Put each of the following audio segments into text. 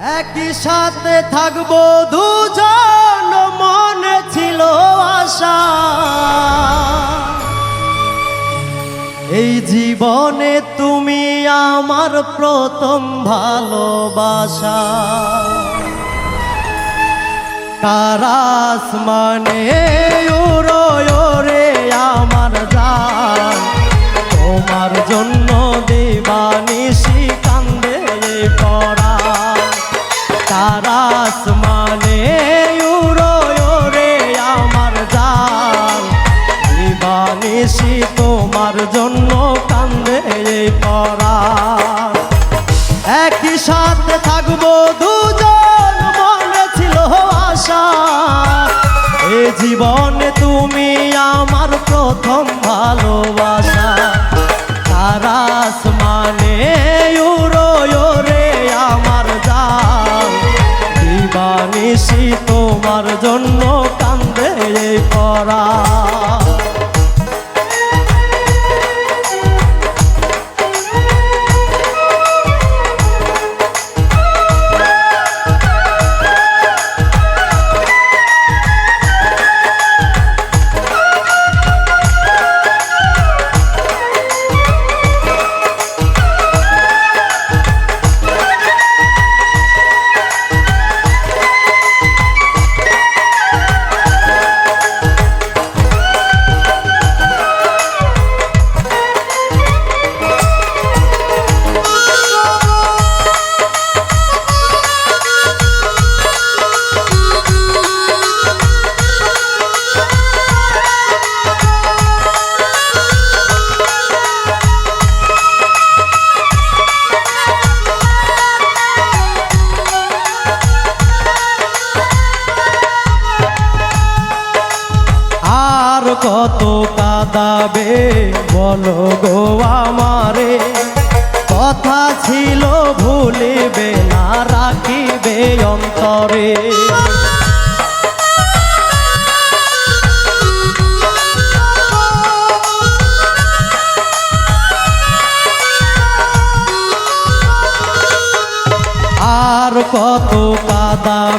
একই সাথে থাকব দুজন, মনে ছিল আশা। এই জীবনে তুমি আমার প্রথম ভালোবাসা। কারাস মানে ওরো আমার জান তোমার জন্য দিবানিশি কান্দে পড়া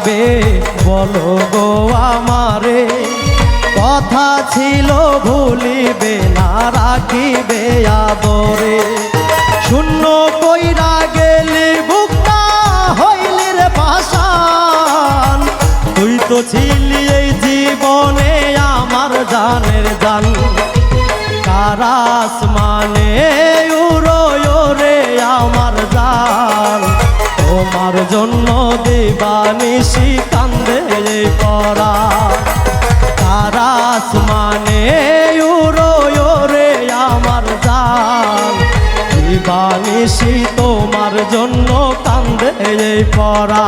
কাদাবে বলো গো আমারে। কথা ছিল, ভুলিবে না, রাখিবে আদরে। শূন্য কইরা গেলি বুকটা হইলি রে পাশান তুই তো ছিলি এই জীবনে আমার জানের জান কারাস মানে তোমার জন্য দিবানিশি কান্দে পড়া তারা মানে রে আমার জান। দিবানিশি তোমার জন্য কান্দে পড়া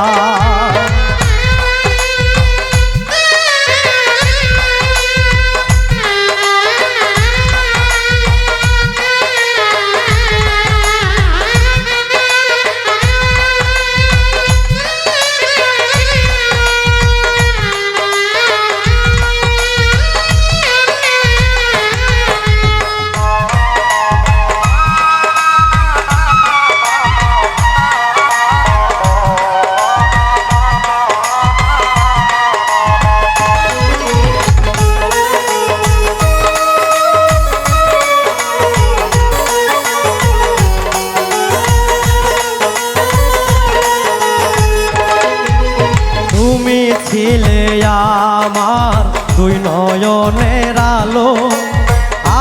দুই নয়নের আলো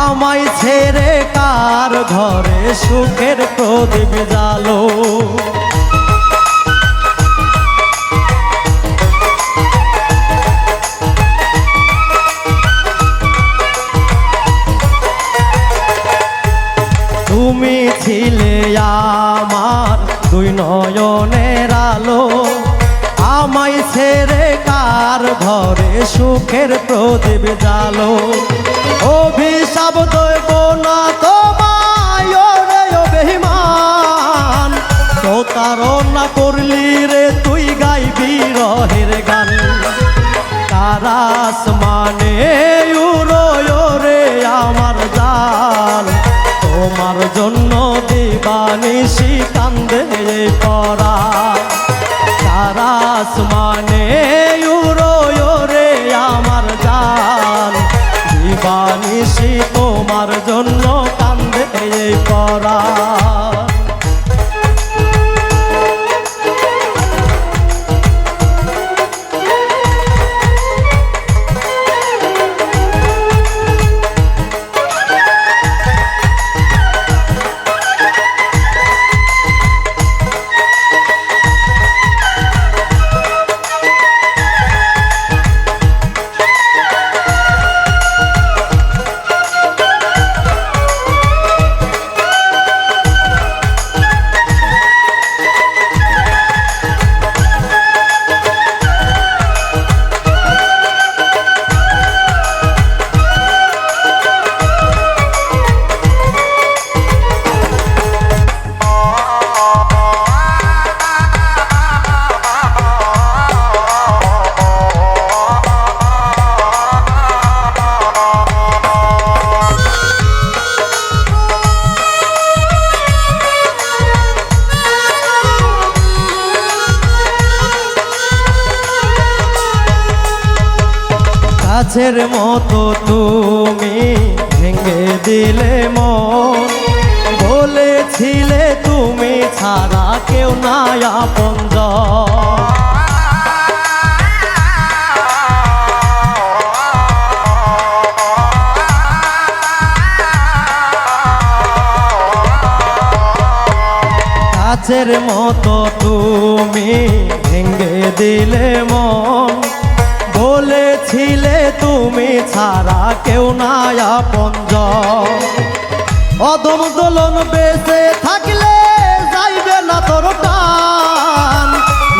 আমায় ছেড়ে কার ঘরে সুখের প্রদীপ জালো তুমি ছিলে আমার দুই নয়নের আলো আমায় ছেড়ে কার ঘরে সুখের প্রদীপ জালো অভিশাপ দইব না তোমায় রে বেহিমান প্রতারণা করলি রে তুই গাইবি রহের গান। কারাস মানে রে আমার জান তোমার জন্য দিবানিশি কান্দে পড়া আসমানে ইউরো রে আমার জান দিবানিসি তোমার জন্য কান্দে এই পরা গাছের মতো তুমি ভেঙে দিলে মন। বলেছিলে তুমি ছাড়া কেউ নাই আপন গাছের মতো তুমি ভেঙে দিলে মন। বলেছিলে তুমি ছাড়া কেউ নাই আপন অদম দোলন বেঁচে থাকলে যাইবে না তোর টান।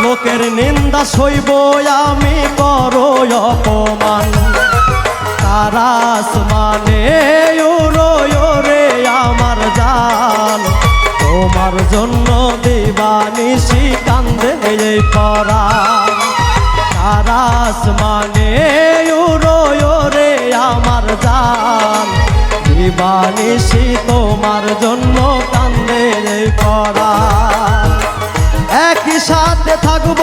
লোকের নিন্দা সইব আমি করো অপমান। তারাস মানে রে আমার জান। তোমার জন্য দিবানিসি কান্দে পরা তারাস মানে দিবানিসি তোমার জন্য কান্দে পড়া একই সাথে থাকব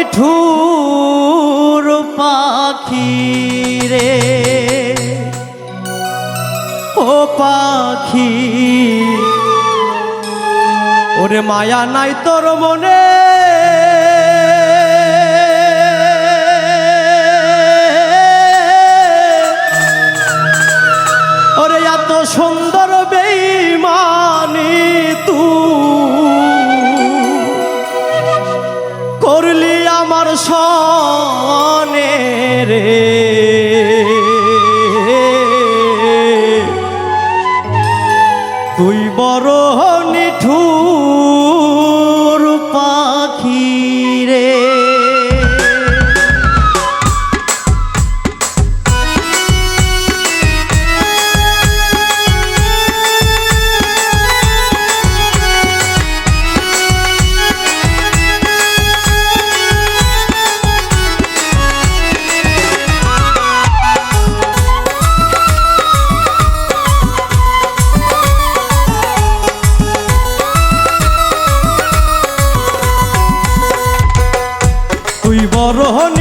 নিঠুর পাখি রে। ও পাখি ওরে মায়া নাই তোর মনে। আমার তুই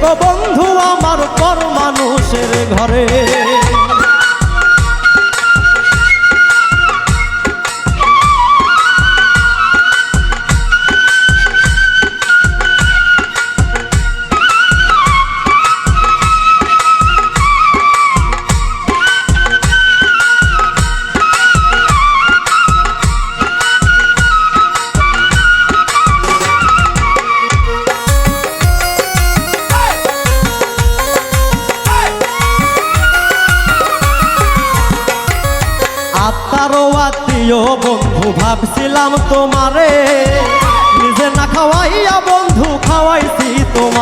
থেকো বন্ধু আমার পর মানুষের ঘরে।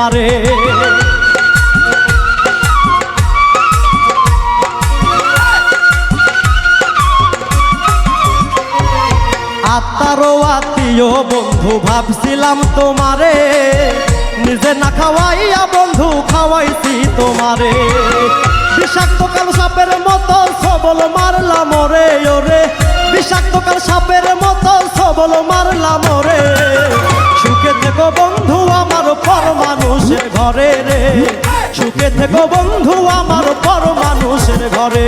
তোমারে আত্মারও আত্মীয় বন্ধু ভাবছিলাম তোমারে। নিজে না খাওয়াইয়া বন্ধু খাওয়াইছি তোমারে। বিষাক্ত কাল সাপের মতো সবল মারলাম ওরে ওরে। বিষাক্ত কাল সাপের মতো সবল মারলাম ওরে। সুখে থেকো বন্ধু আমার পর মানুষের ঘরে রে। সুখে থেকো বন্ধু আমার পর মানুষের ঘরে।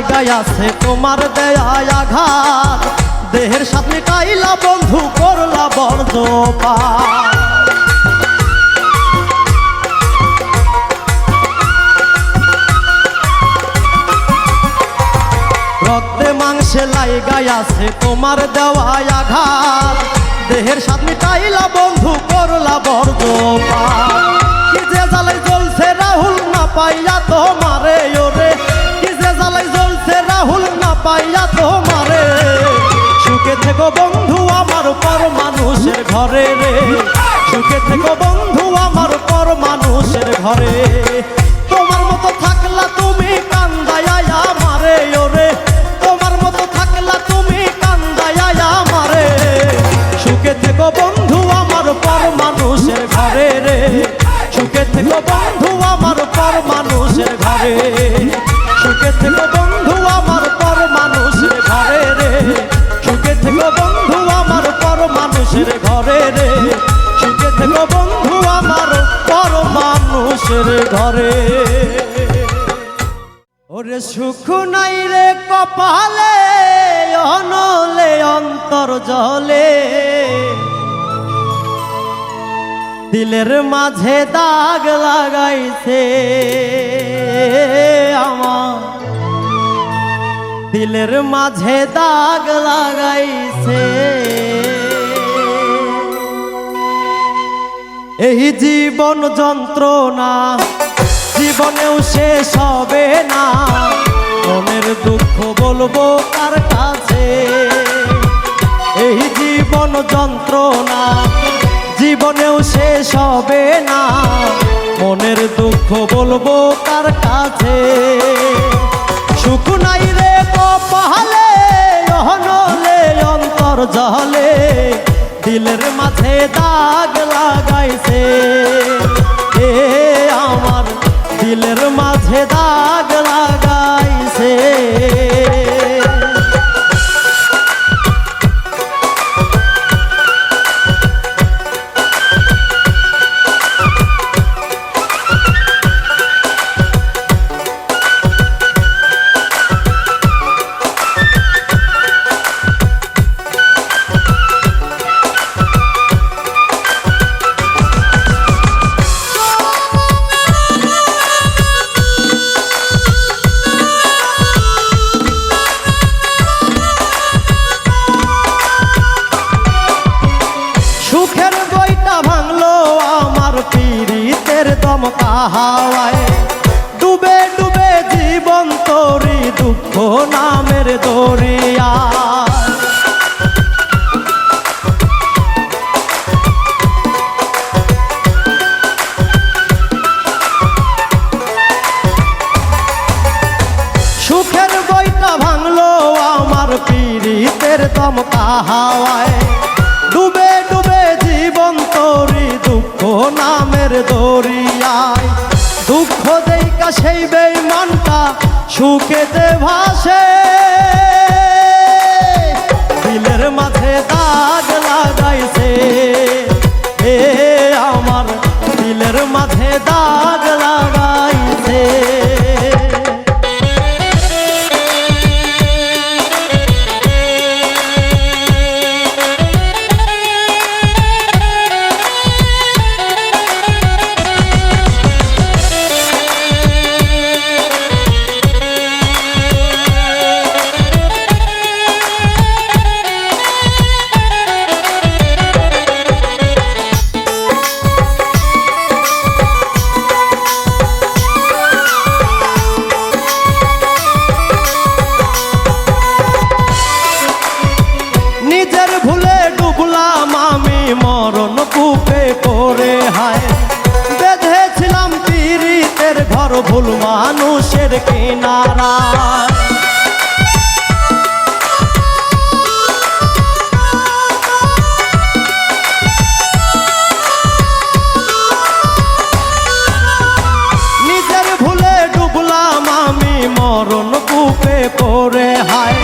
লাইগাই আছে তোমার দেয়া আঘাত। দেহের সাথে কাইলা বন্ধু, করলা লাইগাই আছে তোমার দেওয়া আঘাত। দেহের সাথে কাইলা বন্ধু, করলা বর্জপা কি যে জ্বালাই জ্বলছে রাহুল, না পাইয়া তোমারে তোমারে সুখে থেকো বন্ধু আমার পর মানুষের ঘরে রে। সুখে থেকো বন্ধু আমার পর মানুষের ঘরে। তোমার মতো থাকলা তুমি কান্দায়া মারে ওরে। তোমার মতো থাকলা তুমি কান্দায়া মারে। সুখে থেকো বন্ধু আমার পর মানুষের ঘরে রে। সুখে থেকো বন্ধু আমার পর মানুষের ঘরে। সুখে থেকো বন্ধু মানুষের ঘরে। ওরে সুখ নাই রে কপালে, অনলে অন্তর জলে। দিলের মাঝে দাগ লাগাইছে আমার। দিলের মাঝে দাগ লাগাইছে এই জীবন যন্ত্রণা, জীবনেও শেষ হবে না। মনের দুঃখ বলব কার কাছে? এই জীবন যন্ত্রণা, জীবনেও শেষ হবে না। মনের দুঃখ বলব কার কাছে? সুখ নাই রে কপালে অহনলে অন্তর জলে। দিলের মাঝে দাগ লাগাইছে। এ আমার দিলের মাঝে দাগ লাগাইছে। দমকা হাওয়ায় সুখেতে ভাসে কিনারা নিজের ভুলে ডুবলাম আমি, মরণ কূপে পড়ে হায়।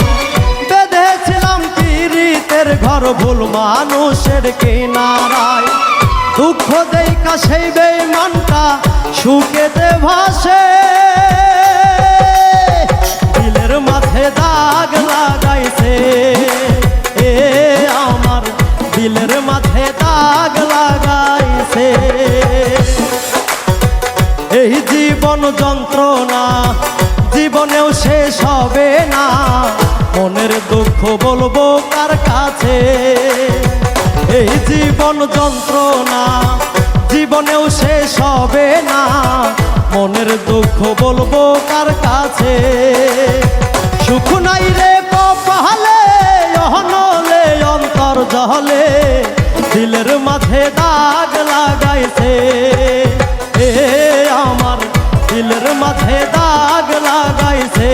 বেঁধেছিলাম পীড়িতের ঘর ভুল মানুষের কিনারায়। দুঃখ দেইকা সেই বেইমানটা সুখেতে ভাসে দিলের মাঝে দাগ লাগাইছে। এ আমার দিলের মাঝে দাগ লাগাইছে। এই জীবন যন্ত্রণা জীবনেও শেষ হবে না। মনের দুঃখ বলব কার কাছে? এই জীবন যন্ত্রণা জীবনেও শেষ হবে না। মনের দুঃখ বলব কার কাছে? সুখ নাই রে কপালে, অহনলে অন্তর জহলে দিলের মাঝে দাগ লাগাইছে। এ আমার দিলের মাঝে দাগ লাগাইছে।